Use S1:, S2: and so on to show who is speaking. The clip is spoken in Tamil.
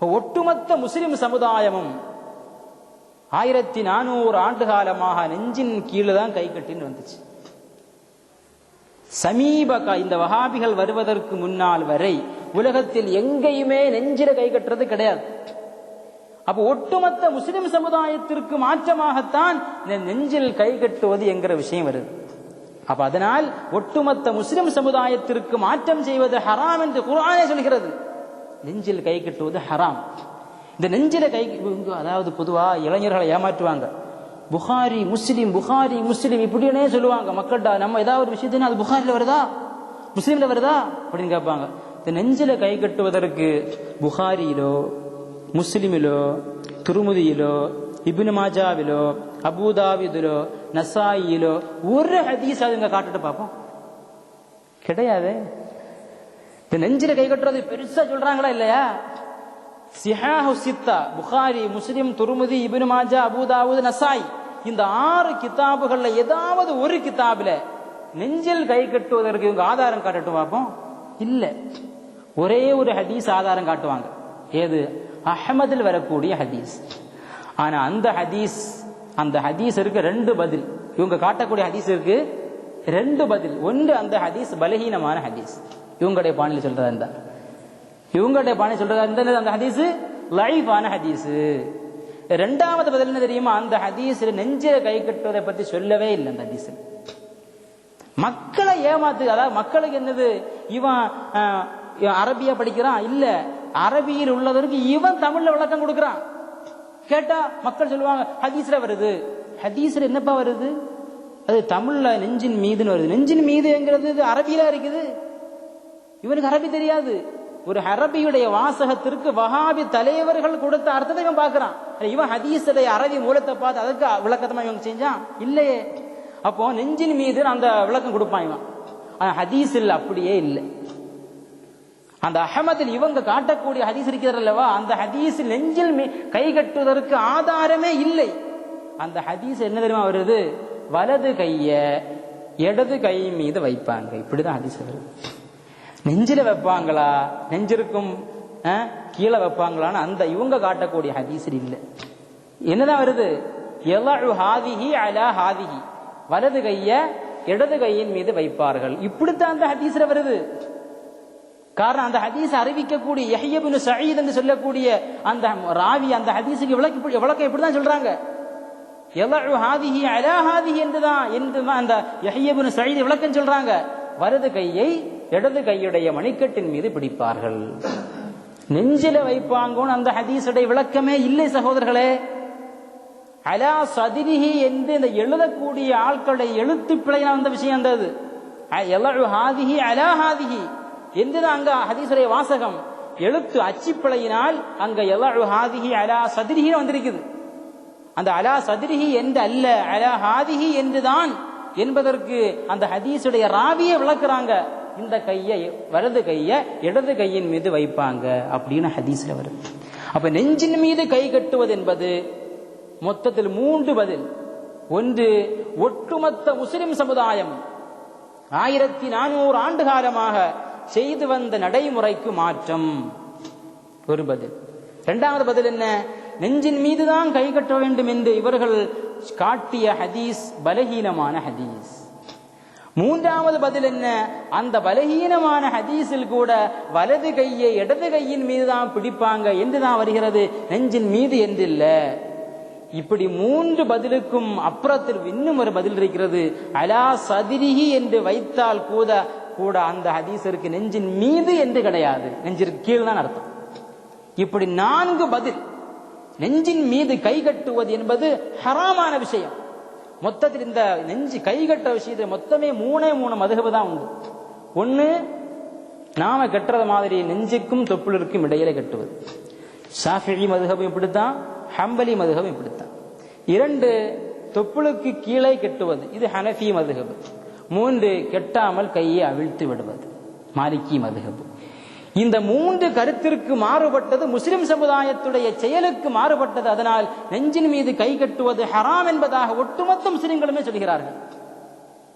S1: ஒட்டுமொத்த முஸ்லிம் சமுதாயமும் ஆயிரத்தி நானூறு ஆண்டு காலமாக நெஞ்சின் கீழே தான் கை கட்டின்னு வந்துச்சு. சமீப இந்த வகாபிகள் வருவதற்கு முன்னால் வரை உலகத்தில் எங்கேயுமே நெஞ்சில கை கட்டுறது கிடையாது. அப்ப ஒட்டுமொத்த முஸ்லிம் சமுதாயத்திற்கு மாற்றமாகத்தான் இந்த நெஞ்சில் கை கட்டுவது என்கிற விஷயம் வருது. அப்ப அதனால் ஒட்டுமொத்த முஸ்லிம் சமுதாயத்திற்கு மாற்றம் செய்வது ஹராம் என்று குரானே சொல்கிறது. நெஞ்சில் கை கட்டுவது ஹராம். இந்த நெஞ்சில கை அதாவது பொதுவா இளைஞர்களை ஏமாற்றுவாங்க. புகாரி முஸ்லீம் புகாரி முஸ்லீம் இப்படின்னே சொல்லுவாங்க. மக்கள்கிட்ட நம்ம ஏதாவது ஒரு விஷயத்தினா அது புகாரில வருதா? முஸ்லீம்ல வருதா? அப்படின்னு கேட்பாங்க. இந்த நெஞ்சில கை கட்டுவதற்கு புகாரியிலோ முஸ்லிமிலோ துருமுதியிலோ இபின் மாஜாவிலோ அபுதாவிதிலோ நசாயிலோ ஒரு ஹதீஸ் அதுங்க காட்டுட்டு பார்ப்போம். கிடையாது? இந்த நெஞ்சில கை கட்டுறது பெருசா சொல்றாங்களா இல்லையா? Sihah Sitta Bukhari Muslim Tirmidhi Ibn Majah Abu Dawud Nasai. இந்த ஆறு கிதாபுகள்ல ஏதாவது ஒரு கிதாபில நெஞ்சில் கை கட்டுவதற்கு இவங்க ஆதாரம் காட்டட்டும் பார்ப்போம். இல்ல. ஒரே ஒரு ஹதீஸ் ஆதாரம் காட்டுவாங்க. ஏது? அஹமதில் வரக்கூடிய ஹதீஸ். ஆனா அந்த ஹதீஸ் அந்த ஹதீஸ் இருக்கு ரெண்டு பதில். இவங்க காட்டக்கூடிய ஹதீஸ் இருக்கு ரெண்டு பதில். ஒன்று அந்த ஹதீஸ் பலகீனமான ஹதீஸ். இவங்களுடைய பாணியில் சொல்றதா இருந்தா. இவங்களுடைய பாணி சொல்றதா இருந்தா அந்த ஹதீஸ்? லைஃபான ஹதீஸ். ரெண்டாவது பதில் என்ன தெரியுமா? அந்த ஹதீஸில் நெஞ்சில் கை கட்டுவதை பற்றி சொல்லவே இல்லை அந்த ஹதீஸ் மக்களை ஏமாத்து அதாவது மக்களுக்கு என்னது? இவன் இவன் அரபியா படிக்கிறான்? இல்ல. அரபியில் உள்ளதற்கு இவன் தமிழ்ல விளக்கம் கொடுக்கறான். கேட்டா மக்கள் சொல்லுவாங்க ஹதீஸ்ல வருது. ஹதீஸ்ல என்னப்பா வருது? அது தமிழ்ல நெஞ்சின் மீதுன்னு வருது. நெஞ்சின் மீதுங்கிறது இது அரபியில இருக்குது? இவனுக்கு அரபி தெரியாது. ஒரு அரபியுடைய வாசகத்திற்கு வஹாபி தலைவர்கள் கொடுத்த அர்த்தத்தை இவன் பார்க்கிறான். இவன் ஹதீஸுடைய அரபி மூலத்தை பார்த்து அதுக்கு விளக்கத்தமா இவன் செஞ்சான்? இல்லையே. அப்போ நெஞ்சின் மீது அந்த விளக்கம் கொடுப்பான் இவன். ஆனா ஹதீஸில் அப்படியே இல்லை. அந்த அகமதில் இவங்க காட்டக்கூடிய ஹதீஸ் இருக்கிறது அல்லவா? அந்த ஹதீஸில் நெஞ்சில் கை கட்டுவதற்கு ஆதாரமே இல்லை. அந்த ஹதீஸ் என்ன தெரியுமா வருது? வலது கைய இடது கை மீது வைப்பாங்க. இப்படிதான் ஹதீஸ் வருது. நெஞ்சில வைப்பாங்களா? நெஞ்சிருக்கும் கீழே வைப்பாங்களான்னு அந்த இவங்க காட்டக்கூடிய ஹதீஸில் இல்லை. என்னதான் வருது? எலு ஹாதிஹி அலா ஹாதிஹி. வலது கைய இடது கையின் மீது வைப்பார்கள். இப்படித்தான் அந்த ஹதீஸ்ல வருது. காரணம் அந்த ஹதீஸ் அறிவிக்கக்கூடிய யஹ்யபின் சயீத் என்று சொல்லக்கூடிய அந்த ராவி அந்த ஹதீஸுக்கு விளக்கு விளக்கம் இப்படிதான் சொல்றாங்க. எலு ஹாதிஹி அலா ஹாதிஹி என்றுதான் என்றுதான் அந்த யஹ்யபின் சயீத் விளக்கம் சொல்றாங்க. வலது கையை இடது கையுடைய மணிக்கட்டின் மீது பிடிப்பார்கள். நெஞ்சில வைப்பாங்கன்னு அந்த ஹதீஸுடைய விளக்கமே இல்லை சகோதரர்களே. அலா சதிரிஹி என்று இந்த எழுதக்கூடிய ஆட்களுடைய எழுத்து பிழையான வந்த விஷயம் அந்த அது ஹாதிஹி அலா ஹாதிஹி. என்றுதான் அங்க ஹதீஸுடைய வாசகம். எழுத்து அச்சுப்பிழையினால் அங்க எலு ஹாதிஹி அலா சதிரிஹி வந்திருக்குது. அந்த அலா சதிரிஹி என்று அல்ல அலா ஹாதிஹி என்றுதான் என்பதற்கு அந்த ஹதீஸுடைய ராவியை விளக்குறாங்க. இந்த கையை வலது கையை இடது கையின் மீது வைப்பாங்க அப்படின்னு ஹதீஸ்ல வருது அப்ப நெஞ்சின் மீது கை கட்டுவது என்பது மொத்தத்தில் மூன்று பதில். ஒன்று ஒட்டுமொத்த முஸ்லிம் சமுதாயம் ஆயிரத்தி நானூறு ஆண்டு காலமாக செய்து வந்த நடைமுறைக்கு மாற்றம். ஒரு பதில். இரண்டாவது பதில் என்ன? நெஞ்சின் மீதுதான் கை கட்ட வேண்டும் என்று இவர்கள் காட்டிய ஹதீஸ் பலகீனமான ஹதீஸ். மூன்றாவது பதில் என்ன? அந்த பலகீனமான ஹதீஸில் கூட வலது கையை இடது கையின் மீது தான் பிடிப்பாங்க. என்றுதான் வருகிறது. நெஞ்சின் மீது என்றில்ல. இப்படி மூன்று பதிலுக்கும் அப்புறத்தில் இன்னும் ஒரு பதில் இருக்கிறது. அலா சதிரிஹி என்று வைத்தால் கூட கூட அந்த ஹதீசருக்கு நெஞ்சின் மீது என்று கிடையாது. நெஞ்சிற்கு கீழ் தான் அர்த்தம். இப்படி நான்கு பதில் நெஞ்சின் மீது கை கட்டுவது என்பது ஹராமான விஷயம். மொத்தத்தில் இந்த நெஞ்சு கை விஷயத்துல மொத்தமே மூணே மூணு மதுகபு தான் உண்டு. ஒன்று நாம கட்டுறது மாதிரி நெஞ்சுக்கும் தொப்புளிற்கும் இடையில கட்டுவது. ஷாஃபிழி மதுகபம் இப்படித்தான் ஹம்பலி மதுகபம் இப்படித்தான். இரண்டு தொப்புளுக்கு கீழே கெட்டுவது. இது ஹனஃபி மதுகபு. மூன்று கெட்டாமல் கையை அவிழ்த்து விடுவது. மாலிக்கி மதுகபு. இந்த மூன்று கருத்திற்கு மாறுபட்டது முஸ்லிம் சமுதாயத்துடைய செயலுக்கு மாறுபட்டது. அதனால் நெஞ்சின் மீது கை கட்டுவது ஹராம் என்பதாக ஒட்டுமொத்த முஸ்லிம்களுமே சொல்கிறார்கள்.